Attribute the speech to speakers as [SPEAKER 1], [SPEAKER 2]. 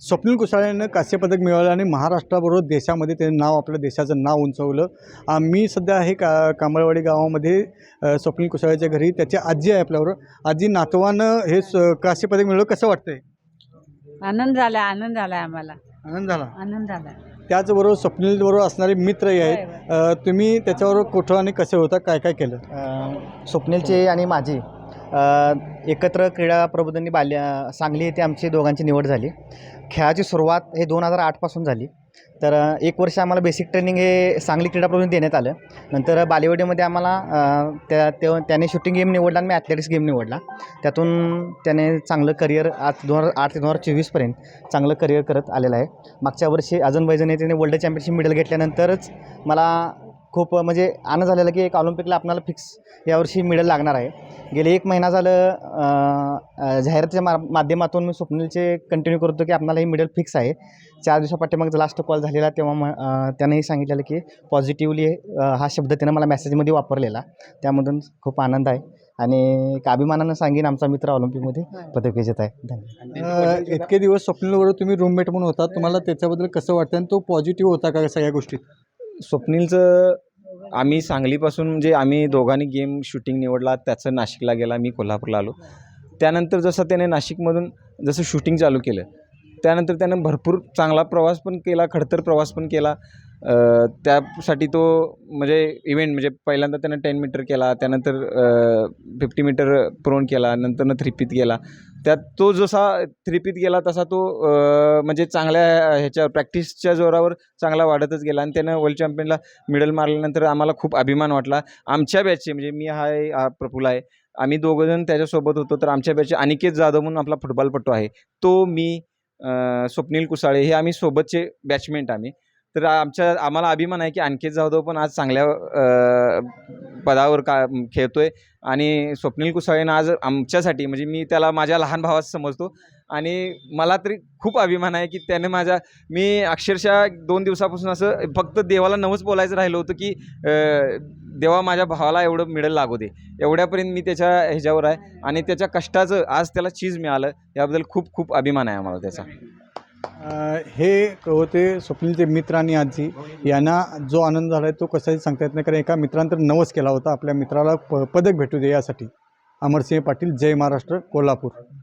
[SPEAKER 1] स्वप्नील कुसाळ्यानं कांस्य पदक मिळवलं आणि महाराष्ट्राबरोबर देशामध्ये त्याने नाव आपल्या देशाचं नाव उंचवलं. आ, मी सध्या आहे का कांबळवाडी गावामध्ये स्वप्नील कुसाळ्याच्या घरी. त्याची आजी आहे आपल्याबरोबर. आजी नातवानं हे स- कांस्य पदक मिळवलं. कसं वाटतंय?
[SPEAKER 2] आनंद झाला आनंद झाला आम्हाला.
[SPEAKER 1] आनंद झाला.
[SPEAKER 2] आनंद झाला.
[SPEAKER 1] त्याचबरोबर स्वप्नीलबरोबर असणारे मित्रही आहेत. तुम्ही त्याच्याबरोबर कुठं आणि कसे होता? काय काय केलं?
[SPEAKER 3] स्वप्नीलचे आणि माझे. एकत्र क्रीडा प्रबोधनी बाल्य सांगली येथे आमची दोघांची निवड झाली. खेळाची सुरुवात हे दोन हजार आठपासून झाली. तर एक वर्ष आम्हाला बेसिक ट्रेनिंग हे सांगली क्रीडा प्रबोधनी देण्यात आलं. नंतर बालेवाडीमध्ये आम्हाला त्या ते त्याने शूटिंग गेम निवडला आणि मी ॲथलेटिक्स गेम निवडला. त्यातून त्याने चांगलं करिअर आज दोन हजार आठ ते दोन हजार चोवीसपर्यंत चांगलं करिअर करत आलेलं आहे. मागच्या वर्षी अजून वैजने त्याने वर्ल्ड चॅम्पियनशिप मेडल घेतल्यानंतरच मला खूप म्हणजे आनंद झालेला की एक ऑलिम्पिकला आपल्याला फिक्स यावर्षी मेडल लागणार आहे. गेले एक महिना झालं जाहिरातीच्या मा माध्यमातून मी स्वप्नीलचे कंटिन्यू करतो की आपल्याला ही मेडल फिक्स आहे. चार दिवसापाठीमागचा लास्ट कॉल झालेला तेव्हा म त्यानेही सांगितलेलं की पॉझिटिव्हली हा शब्द त्यानं मला मेसेजमध्ये वापरलेला. त्यामधून खूप आनंद आहे. आणि एक अभिमानानं सांगेन आमचा मित्र ऑलिम्पिकमध्ये पदक विजेत आहे. धन्यवाद.
[SPEAKER 1] अ, इतके दिवस स्वप्नीलबरोबर तुम्ही रूममेट म्हणून होता तुम्हाला त्याच्याबद्दल कसं वाटतं आणि तो पॉझिटिव्ह होता का सगळ्या गोष्टीत?
[SPEAKER 4] स्वप्नीलचं आम्ही सांगलीपासून म्हणजे आम्ही दोघांनी गेम शूटिंग निवडला त्याचं नाशिकला गेला मी कोल्हापूरला आलो. त्यानंतर जसं त्याने नाशिकमधून जसं शूटिंग चालू केलं त्यानंतर त्यानं भरपूर चांगला प्रवास पण केला खडतर प्रवास पण केला. त्यासाठी तो म्हणजे इव्हेंट म्हणजे पहिल्यांदा त्यानं टेन मीटर केला त्यानंतर फिफ्टी मीटर प्रोन केला नंतरनं थ्रीपीत गेला त्यात तो जसा थ्रीपीत गेला तसा तो म्हणजे चांगल्या ह्याच्या प्रॅक्टिसच्या जोरावर चांगला वाढतच गेला. आणि त्यानं वर्ल्ड चॅम्पियनला मेडल मारल्यानंतर आम्हाला खूप अभिमान वाटला. आमच्या बॅचचे म्हणजे मी हा आहे हा प्रफुल्ल आहे. आम्ही दोघंजण त्याच्यासोबत होतो. तर आमच्या बॅचचे अनिकेत जाधव म्हणून आपला फुटबॉलपटू आहे. तो मी स्वप्नील कुसाळे हे आम्ही सोबतचे बॅचमेंट आम्ही. तर आमच्या आम्हाला अभिमान आहे की अंकित जाधव पण आज चांगल्या पदावर का खेळतोय. आणि स्वप्नील कुसाळेनं आज आमच्यासाठी म्हणजे मी त्याला माझ्या लहान भावास समजतो. आणि मला तरी खूप अभिमान आहे की त्याने माझ्या मी अक्षरशः दोन दिवसापासून असं फक्त देवाला नवच बोलायचं राहिलं होतं की देवा माझ्या भावाला एवढं मिळेल लागू दे. एवढ्यापर्यंत मी त्याच्या ह्याच्यावर आहे. आणि त्याच्या कष्टाचं आज त्याला चीज मिळालं. याबद्दल खूप खूप अभिमान आहे आम्हाला त्याचा.
[SPEAKER 1] हे होते स्वप्नीलचे मित्र आणि आजी. यांना जो आनंद झाला आहे तो कसाही सांगता येत नाही. कारण एका मित्रांतर नवस केला होता. आपल्या मित्राला प पदक भेटू दे यासाठी. अमरसिंह पाटील जय महाराष्ट्र कोल्हापूर.